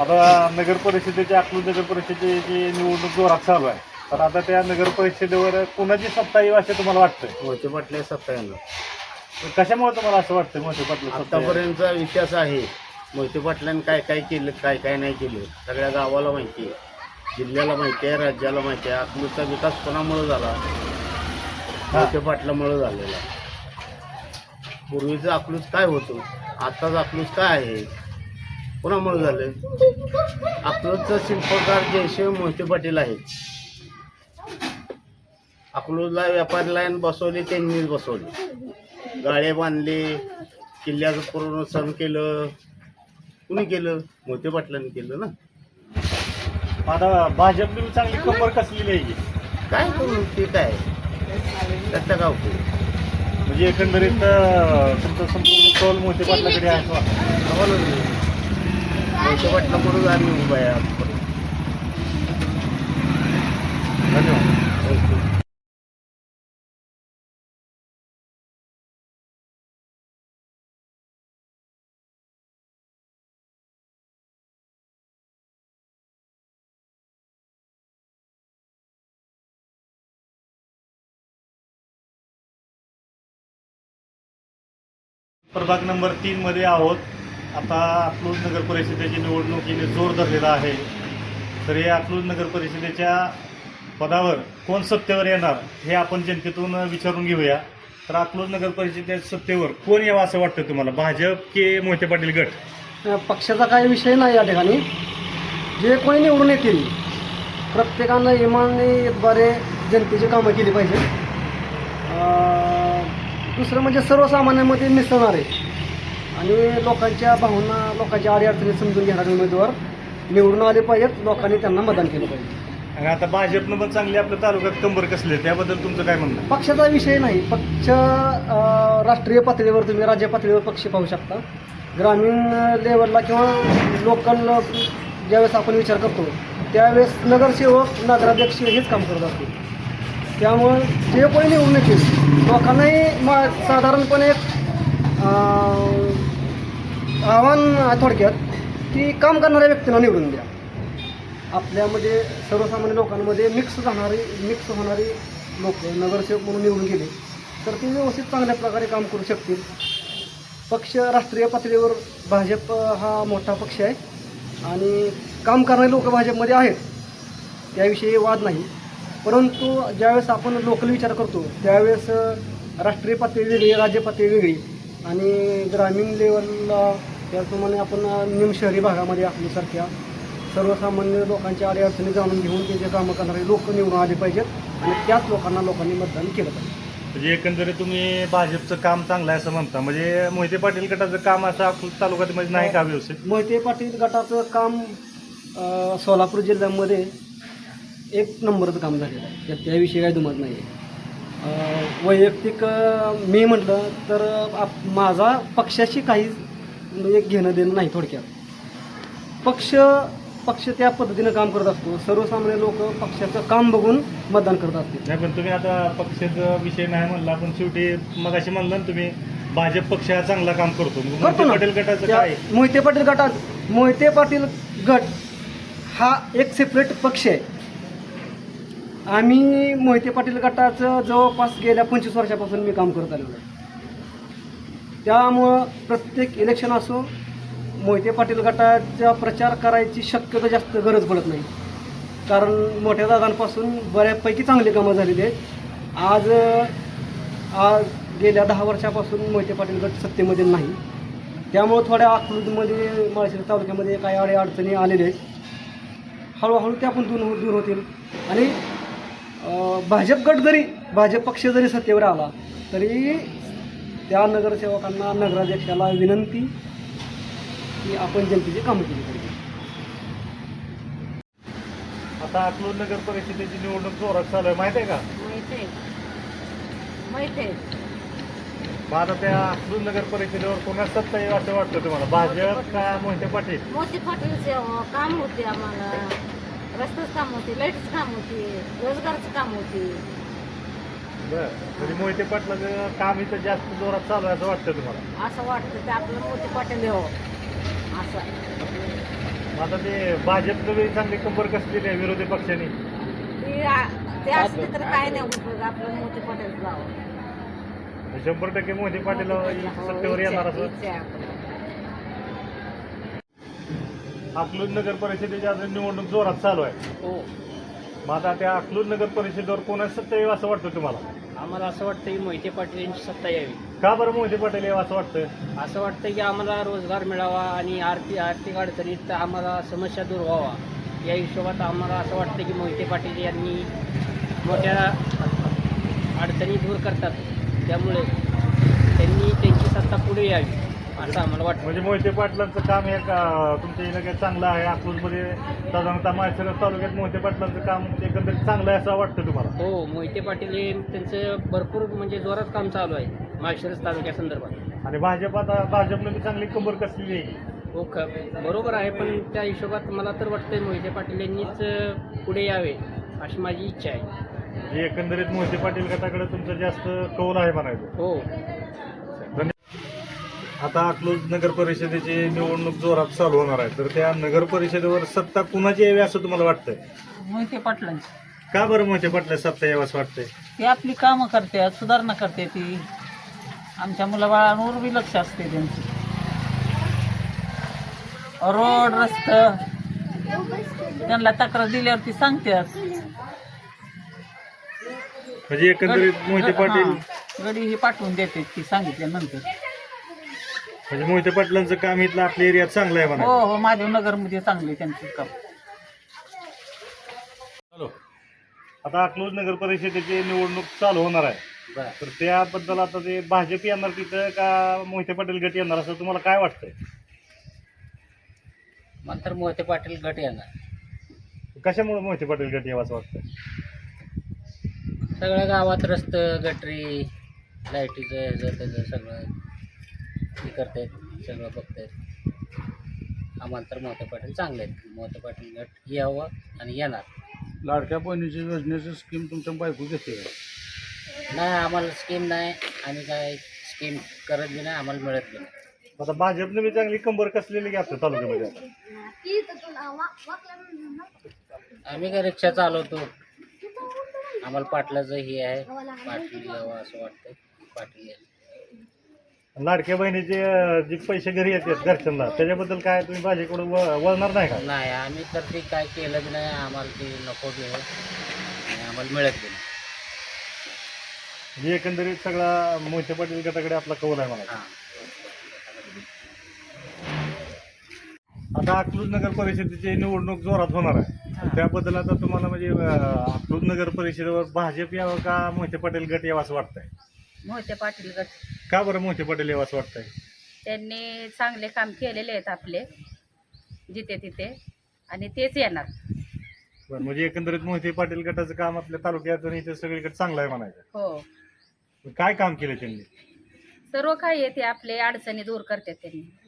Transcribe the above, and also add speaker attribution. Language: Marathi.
Speaker 1: आता नगर परिषदेची अकलूज नगर परिषदेची निवडणूक जोरात चालू आहे तर आता त्या नगर परिषदेवर कोणाची सत्ता येईल असं तुम्हाला वाटतंय?
Speaker 2: मोहिते पाटले सत्ता येणार
Speaker 1: कशामुळे तुम्हाला असं वाटतं मोठे पाटील सत्ता येईल?
Speaker 2: आतापर्यंतचा इतिहास आहे. मोहिते पाटलांनी काय काय केलं काय काय नाही केलं सगळ्या गावाला माहिती आहे. जिल्ह्याला माहिती आहे राज्याला माहिती आहे. अकलूजचा विकास कोणामुळे झाला? मोहिते पाटलामुळे झालेला पूर्वीचं अकलूज काय होतं? आताच अकलूज काय आहे? कोणामुळे झालं? अकलूजचा शिल्पकार जयशिव मोहिते पाटील आहेत. अकलूजला व्यापारी लाईन बसवली त्यांनीच बसवली. गाळे बांधले किल्ल्याचं पूर्ण सण केलं. कुणी केलं? मोहिते पाटलांनी केलं ना?
Speaker 1: आता भाजपने चांगली कंबर कसलेली आहे.
Speaker 2: काय करू? ते काय? त्याचा काय उपयोग?
Speaker 1: म्हणजे एकंदरीत तुमचं संपूर्ण कौल मोठे पाटलाकडे आहे असं वाटतं.
Speaker 2: आम्ही उभा आहे आजपर्यंत.
Speaker 1: धन्यवाद. प्रभाग नंबर तीन मध्ये आहोत. आता अकलूज नगर परिषदेची निवडणुकीने जोर धरलेला आहे. तर हे अकलूज नगर परिषदेच्या पदावर कोण सत्तेवर येणार हे आपण जनतेतून विचारून घेऊया. तर अकलूज नगर परिषदेच्या सत्तेवर कोण यावं असं वाटतं तुम्हाला? भाजप की मोहिते पाटील गट?
Speaker 3: पक्षाचा काही विषय नाही या ठिकाणी. जे कोणी निवडून येतील प्रत्येकानं इमानद्वारे जनतेची कामं केली पाहिजे दुसरं म्हणजे सर्वसामान्यांमध्ये आहे आणि लोकांच्या भावना लोकांच्या अडीअडचणी समजून घेणारे उमेदवार. निवडून आले पाहिजेत लोकांनी त्यांना मतदान केलं पाहिजे.
Speaker 1: आणि आता भाजपनं पण चांगली आपल्या तालुक्यात कंबर कसले त्याबद्दल तुमचं काय म्हणणं आहे?
Speaker 3: पक्षाचा विषय नाही पक्ष अं, राष्ट्रीय पातळीवर तुम्ही राज्य पातळीवर पक्ष पाहू शकता. ग्रामीण लेवलला किंवा लोकल ज्यावेळेस आपण विचार करतो त्यावेळेस नगरसेवक नगराध्यक्ष हेच काम करत असतील. त्यामुळं जे कोणी निवडून येतील लोकांनाही मा साधारणपणे एक आव्हान थोडक्यात की काम करणाऱ्या व्यक्तीला निवडून द्या. आपल्यामध्ये म्हणजे सर्वसामान्य लोकांमध्ये मिक्स जाणारी मिक्स होणारी लोक नगरसेवक म्हणून निवडून गेले तर ते व्यवस्थित चांगल्या प्रकारे काम करू शकतील. पक्ष राष्ट्रीय पातळीवर भाजप हा मोठा पक्ष आहे आणि काम करणारे लोक भाजपमध्ये आहेत. त्याविषयी वाद नाही. परंतु ज्यावेळेस आपण लोकल विचार करतो त्यावेळेस राष्ट्रीय पातळी वेगळी राज्य पातळी वेगळी. आणि ग्रामीण लेवलला त्याचप्रमाणे आपण निम शहरी भागामध्ये आपल्यासारख्या सर्वसामान्य लोकांच्या अडीअडचणी जाणून घेऊन त्याचे कामं करणारे लोक निवडून आले पाहिजेत आणि त्याच लोकांना लोकांनी मतदान केलं पाहिजे.
Speaker 1: म्हणजे एकंदरीत तुम्ही भाजपचं काम चांगलं आहे असं म्हणता. म्हणजे मोहिते पाटील गटाचं काम असं अकलूज तालुक्यामध्ये नाही का व्यवस्थित?
Speaker 3: मोहिते पाटील गटाचं काम अ, सोलापूर जिल्ह्यामध्ये एक नंबरचं काम झालेलं आहे. त्या- त्याविषयी काही दुमत नाही आहे वैयक्तिक मी म्हटलं तर आप माझा पक्षाशी काही म्हणजे घेणं देणं नाही थोडक्यात. पक्ष पक्ष त्या पद्धतीनं काम करत असतो. सर्वसामान्य लोक पक्षाचं काम बघून मतदान करत असतील
Speaker 1: नाही पण तुम्ही आता पक्षाचा विषय नाही म्हणला पण शेवटी मगाशी म्हणलं ना तुम्ही भाजप पक्ष हा चांगला काम करतो. मग
Speaker 3: करतो
Speaker 1: पाटील गटाचं काय?
Speaker 3: मोहिते पाटील गटात मोहिते पाटील गट हा एक सेपरेट पक्ष आहे. आम्ही मोहिते पाटील गटाचं जवळपास गेल्या पंचवीस वर्षापासून मी काम करत आलेलो आहे. त्यामुळं प्रत्येक इलेक्शन असो मोहिते पाटील गटाचा प्रचार करायची शक्यता जास्त गरज पडत नाही. कारण मोठ्या दादांपासून बऱ्यापैकी चांगली कामं झालेली आहेत. आज आज गेल्या दहा वर्षापासून मोहिते पाटील गट सत्तेमध्ये नाही. त्यामुळं थोड्या आकृतीमध्ये माळशिरस तालुक्यामध्ये काही अडे अडचणी आलेल्या आहेत. हळूहळू त्या पण दूर हो-, दूर होतील. आणि भाजप गट जरी भाजप पक्ष जरी सत्तेवर आला तरी त्या नगरसेवकांना नगराध्यक्षाला विनंती की आपण जनतेची कामं केली पाहिजे.
Speaker 1: आता अकलूज नगर परिषदेची निवडणूक जोरात चालू आहे माहिती आहे का?
Speaker 4: माहीत आहे. माहीत आहे.
Speaker 1: मग आता त्या अकलूज नगर परिषदेवर कोणा सत्ता येईल असं वाटतं तुम्हाला? भाजप का मोहिते पाटील?
Speaker 4: पाटीलचे अं, काम होते आम्हाला. रस्त्याचं काम होते लाईटचं काम होते रोजगारचं काम होते.
Speaker 1: बरं मोहिते पाटलाचं काम इथं जास्त जोरात चालू आहे असं वाटतं तुम्हाला?
Speaker 4: असं वाटतं ते आपलं मोठी पाटील यावं असं.
Speaker 1: आता ते भाजपनं बी चांगली कंबर कसलेली आहे विरोधी पक्षाने?
Speaker 4: ती आ- ते असले तर काय नाही उपयोग आपलं मोठे पटेल गाव
Speaker 1: शंभर टक्के मोदी पाटील सत्तेवर येणार असं. अकलूज नगर परिषदेची आता निवडणूक जोरात चालू आहे.
Speaker 5: हो.
Speaker 1: मग आता त्या अकलूज नगर परिषदेवर कोणाची सत्ता येईल असं वाटतं तुम्हाला?
Speaker 5: आम्हाला असं वाटतं की मोहिते पाटील यांची सत्ता यावी.
Speaker 1: का बरं मोदी पाटील यावं असं वाटतं?
Speaker 5: असं वाटतं की आम्हाला रोजगार मिळावा आणि आर्थिक आर्थिक अडचणीत आम्हाला समस्या दूर व्हावा. या हिशोबात आम्हाला असं वाटतं की मोहिते पाटील यांनी मोठ्या अडचणी दूर करतात. त्यामुळे त्यांनी त्यांची सत्ता पुढे यावी. असं आम्हाला वाटतं.
Speaker 1: म्हणजे मोहिते पाटलांचं काम हे का- तुमच्या इलाक्यात चांगलं आहे. अकलूजमध्ये साधारणतः माळशिरस तालुक्यात मोहिते पाटलांचं काम एकंदरीत चांगलं आहे असं वाटतं तुम्हाला?
Speaker 5: हो मोहिते पाटील हे त्यांचं भरपूर म्हणजे जोरात काम चालू आहे माळशिरस तालुक्यासंदर्भात
Speaker 1: आणि भाजप आता भाजपनं बी चांगली कंबर कसलेली आहे?
Speaker 5: हो ख बरोबर आहे पण त्या हिशोबात मला तर वाटतंय मोहिते पाटील यांनीच अं, पुढे यावे अशी माझी इच्छा आहे.
Speaker 1: म्हणजे एकंदरीत मोहिते पाटील गटाकडे तुमचं जास्त कौल आहे म्हणायचं.
Speaker 5: हो.
Speaker 1: आता अकलूज नगर परिषदेची निवडणूक जोरात चालू होणार आहे. तर त्या नगर परिषदेवर सत्ता कुणाची यावी असं तुम्हाला वाटतंय?
Speaker 6: मोहिते पाटलांची.
Speaker 1: का बरं मोहिते पाटला सत्ता यावं असं वाटतंय?
Speaker 6: ती आपली कामं करते सुधारणा करते ती. आमच्या मुलाबाळांवर बी लक्ष असते त्यांची. रोड रस्त. त्यांना तक्रार दिल्यावरती सांगतात
Speaker 1: म्हणजे एकंदरीत मोहिते पाटील
Speaker 6: हां, गडी ही पाठवून देते ती सांगितल्यानंतर.
Speaker 1: म्हणजे मोहिते पाटलांचं काम इथलं आपल्या एरियात चांगलं आहे
Speaker 6: हो
Speaker 1: म्हणा
Speaker 6: हो महादेव नगरमध्ये चांगले त्यांचं काम.
Speaker 1: हॅलो. आता अकलूज नगर परिषदेची निवडणूक चालू होणार आहे.
Speaker 2: बरं.
Speaker 1: तर त्याबद्दल आता ते भाजप येणार तिथं का मोहिते पाटील गट येणार असं तुम्हाला काय वाटतंय?
Speaker 5: नंतर मोहिते पाटील गट येणार.
Speaker 1: कशामुळे मोहिते पाटील गट यावं असं वाटतंय?
Speaker 5: सगळ्या गावात रस्त गटरी लाईटीचं ह्याचं त्याचं सगळं. करतायत सगळं बघतायत. आम्हाला तर मोहिते पाटील चांगले आहेत. मोहिते पाटील गट यावं आणि येणार.
Speaker 2: लाडक्या बहिणीची योजनेची स्कीम तुमच्या बायको घेते
Speaker 5: नाही आम्हाला स्कीम नाही आणि काय स्कीम करत बी नाही आम्हाला मिळत बी नाही.
Speaker 1: आता भाजपने बी चांगली कंबर कसलेली की आपल्या तालुक्यामध्ये? आता
Speaker 5: आम्ही काय रिक्षा चालवतो. आम्हाला पाटलाचं हे आहे. पाटील यावं असं वाटतं पाटील यावं.
Speaker 1: लाडक्या बहिणीचे अं, जे पैसे घरी येतात घरच्यांना त्याच्याबद्दल काय तुम्ही भाजीकडे वळणार नाही का?
Speaker 5: नाही आम्ही तर ते काय केलं बी नाही आम्हाला ते नको बी आहे आणि आम्हाला मिळत बी नाही.
Speaker 1: म्हणजे एकंदरीत सगळा मोहिते पाटील गटाकडे आपला कौल आहे मला
Speaker 5: हां
Speaker 1: आता अकलूज नगर परिषदेची निवडणूक जोरात होणार आहे. त्याबद्दल आता तुम्हाला म्हणजे अं, अकलूज नगर परिषदेवर भाजप यावं का मोहिते पाटील गट यावं असं वाटतंय?
Speaker 7: मोहिते पाटील गट.
Speaker 1: का बरं मोहिते पाटील यावं असं वाटतंय?
Speaker 7: त्यांनी चांगले काम केलेले आहेत आपले जिथे तिथे आणि तेच येणार.
Speaker 1: बरं म्हणजे एकंदरीत मोहिते पाटील गटाचं काम आपल्या तालुक्यात आणि इथे सगळीकडे चांगलं आहे म्हणायचं.
Speaker 7: हो.
Speaker 1: काय काम केलं त्यांनी?
Speaker 7: सर्व काही आहे ते आपले अडचणी दूर करतात त्यांनी.